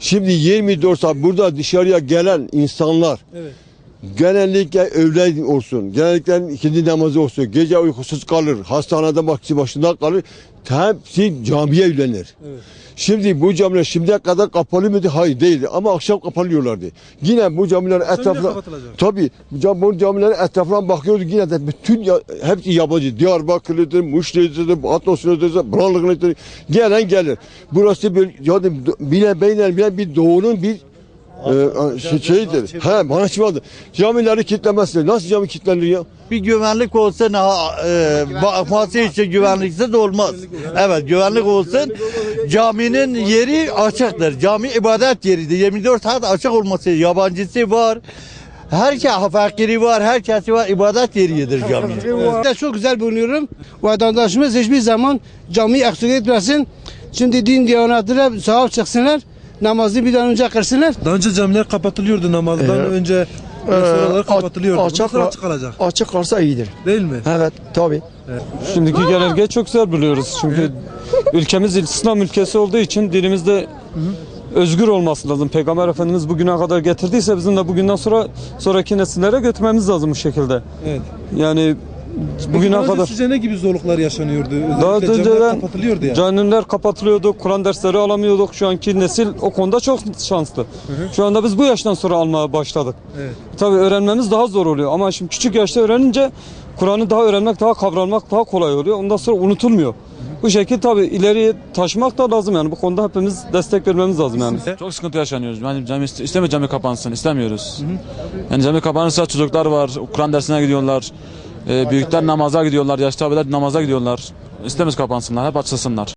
Şimdi 24 saat burada dışarıya gelen insanlar Evet. Genellikle öğle olsun, genellikle ikindi namazı olsun, gece uykusuz kalır, hastanede bakçı başında kalır. Hepsi camiye yönelir. Evet. Şimdi bu camiler şimdiye kadar kapalı mıydı? Hayır değildi ama akşam kapalıyorlardı. Yine bu camilerin etrafına cam- bu camilerin etrafına bakıyorduk yine de bütün ya, hepsi yabancı. Diyarbakırlıdır, Muşlu'dur, Atlas'lıdır, Branlı'dır. Gelen gelir. Burası bir yani bile beynel bile bir doğunun bir e, şey- şeyidir. He, bana çıkmadı. Camileri kitlemezsin. Nasıl cami kilitlenir ya? Bir güvenlik olsun, ha, e, bakması için güvenliksiz olmaz. Evet, güvenlik olsun. Caminin yeri açıktır. Cami ibadet yeridir. 24 saat açık olması, yabancısı var. Herkes fakiri var, herkesi var, ibadet yeridir cami. Ben çok güzel bulunuyorum. Vatandaşımız hiçbir zaman camiyi eksik etmesin. Şimdi din diyanetine sahip çıksınlar. Namazı bir an önce kırsınlar. Daha önce camiler kapatılıyordu namazdan önce restoranlar kapatılıyordu. Bundan açık- açık kalacak. Açık kalsa iyidir. Değil mi? Evet tabi. Şimdiki genelgeyi çok güzel biliyoruz. Çünkü ülkemiz İslam ülkesi olduğu için dilimizde özgür olması lazım. Peygamber Efendimiz bugüne kadar getirdiyse bizim de bugünden sonra sonraki nesillere götürmemiz lazım bu şekilde. Evet. Yani bugüne Daha önce kadar sizce ne gibi zorluklar yaşanıyordu? daha Özellikle camiler önceden kapatılıyordu ya. camiler kapatılıyordu, Kur'an dersleri alamıyorduk. Şu anki nesil o konuda çok şanslı. Şu anda biz bu yaştan sonra almaya başladık. Evet. Tabii öğrenmemiz daha zor oluyor ama şimdi küçük yaşta öğrenince Kur'an'ı daha öğrenmek, daha kavramak daha kolay oluyor. Ondan sonra unutulmuyor. Bu şekilde tabii ileriye taşımak da lazım yani. Bu konuda hepimiz destek vermemiz lazım yani. Çok sıkıntı yaşanıyoruz. Yani cami iste- istemiyor cami kapansın, istemiyoruz. Yani cami kapanırsa çocuklar var, Kur'an dersine gidiyorlar. Ee, büyükler namaza gidiyorlar, yaşlı abiler namaza gidiyorlar. İstemiyoruz kapansınlar, hep açılsınlar.